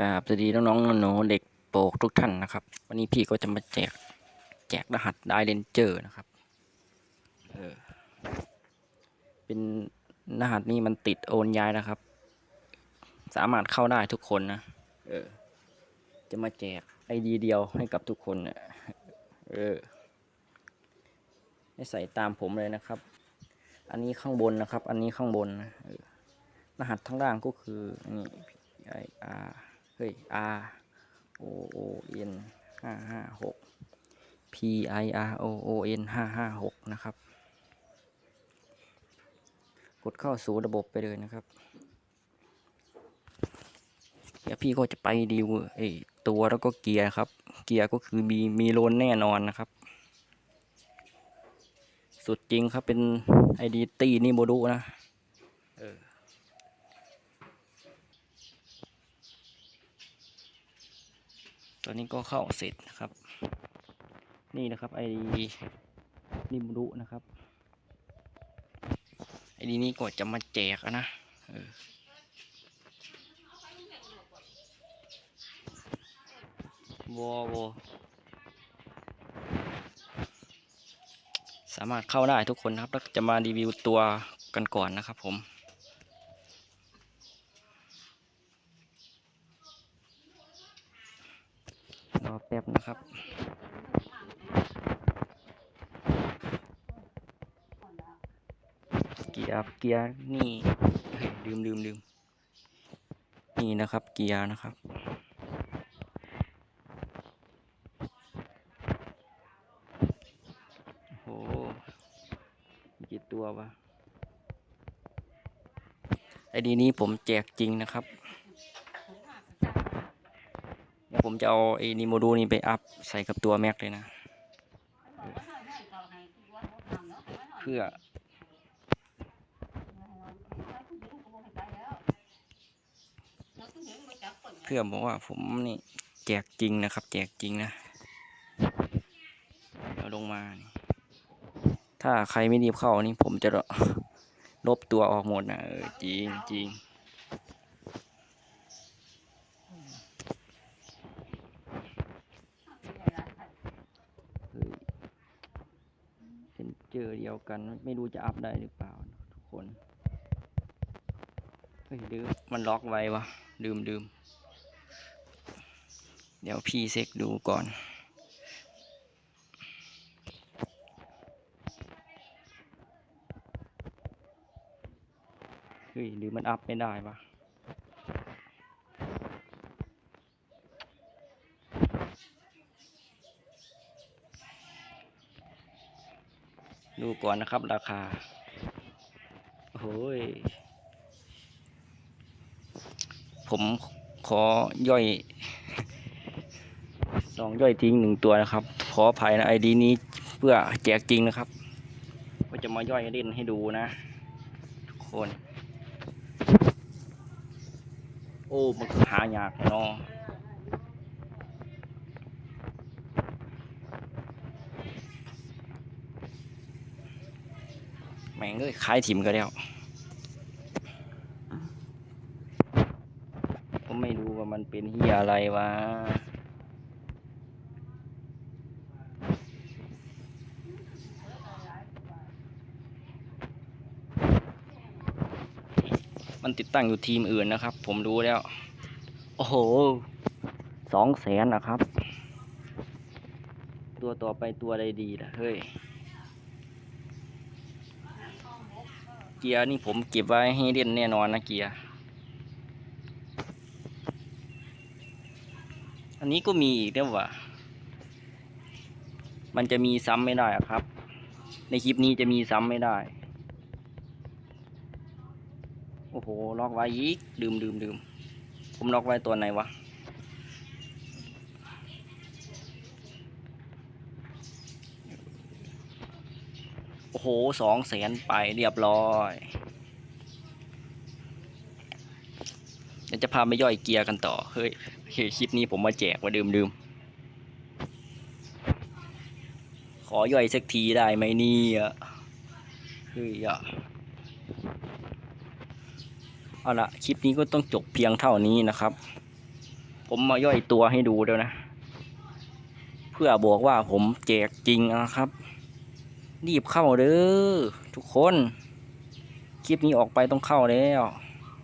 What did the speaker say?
กราบสวัสดีน้องๆหนูเด็กโปรกทุกท่านนะครับ วันนี้พี่ก็จะมาแจกแจกรหัสไดเลนเจอร์นะครับเออเป็นรหัสนี้มันติดโอนย้ายนะครับ สามารถเข้าได้ทุกคนนะเออจะมาแจกไอดีเดียวให้กับทุกคนเนี่ยเออให้ใส่ตามผมเลยนะครับ อันนี้ข้างบนนะครับ อันนี้ข้างบนนะรหัสทั้งล่างก็คือนี่ I R เฮ้ย R O O N ห้าห้าหก P I R O O N ห้าห้าหกนะครับ กดเข้าสู่ระบบไปเลยนะครับเดี๋ยวพี่ก็จะไปดีลไอตัวแล้วก็เกียร์ครับ เกียร์ก็คือมีมีโลนแน่นอนนะครับ สุดจริงครับเป็นไอดีตีนี่โมดูนะ เออ ต อนนี้ก็เข้าเสร็จนะครับ นี่นะครับไอนิมรุนะครับ ไอดีนี้ก็จะมาแจกนะเออวอวอสามารถเข้าได้ทุกคนนะครับ แล้วจะมารีวิวตัวกันก่อนนะครับผม อแป๊บนะครับ เกียร์เกียร์นี่เฮ้ยลืมลืมลืมนี่นะครับ เกียร์นะครับโอ้โหกี่ตัววะไอดีนี้ผมแจกจริงนะครับ เดี๋ยว ผมจะเอาไอ้นิโมดูนี่ไปอัพใส่กับตัวแม็กเลยนะ เพื่อ เพื่อบอกว่าผมนี่แจกจริงนะครับ แจกจริงนะเดี๋ยวลงมา ถ้าใครไม่รีบเข้านี่ผมจะลบตัวออกหมดนะเออจริงจริง เฮ้ย เจอเดียวกัน ไม่รู้จะอัพได้หรือเปล่า ทุกคนเฮ้ยลืมมันล็อกไว้วะลืมลืมเดี๋ยวพี่เซ็กดูก่อน เฮ้ยหรือมันอัพไม่ได้ปะ ดูก่อนนะครับ ราคาโอ้ยผมขอย่อย ลองย่อยทิ้งหนึ่งตัวนะครับ ขออภัยนะไอดีนี้เพื่อแจกจริงนะครับก็จะมาย่อยเล่นให้ดูนะ ทุกคน โอ้มันหายากเนาะ แม่งเอ้ยขายถิ่มก็แล้วผมไม่รู้ว่ามันเป็นเฮียอะไรวะมันติดตั้งอยู่ทีมอื่นนะครับ ผมรู้แล้ว โอ้โหสองแสนนะครับ ตัวต่อไปตัวใดดีล่ะ เฮ้ย เกียร์นี่ผมเก็บไว้ให้เล่นแน่นอนนะเกียร์อันนี้ก็มีอีกด้วยว่ะมันจะมีซ้ำไม่ได้ครับ ในคลิปนี้จะมีซ้ำไม่ได้ โอ้โห ล็อกไว้อีก ลืมลืมลืมผมล็อกไว้ตัวไหนวะ อ้โหสองแสนไปเรียบร้อยเดี๋ยวจะพาไปย่อยเกียร์กันต่อ เฮ้ยคลิปนี้ผมมาแจกว่าดื่มดื่มขอย่อยสักทีได้ไหมนี่ยเฮ้ยอะเอาละคลิปนี้ก็ต้องจบเพียงเท่านี้นะครับ ผมมาย่อยตัวให้ดูเดี๋ยวนะ เพื่อบอกว่าผมแจกจริงนะครับ รีบเข้าเด้อทุกคน คลิปนี้ออกไปต้องเข้าแล้ว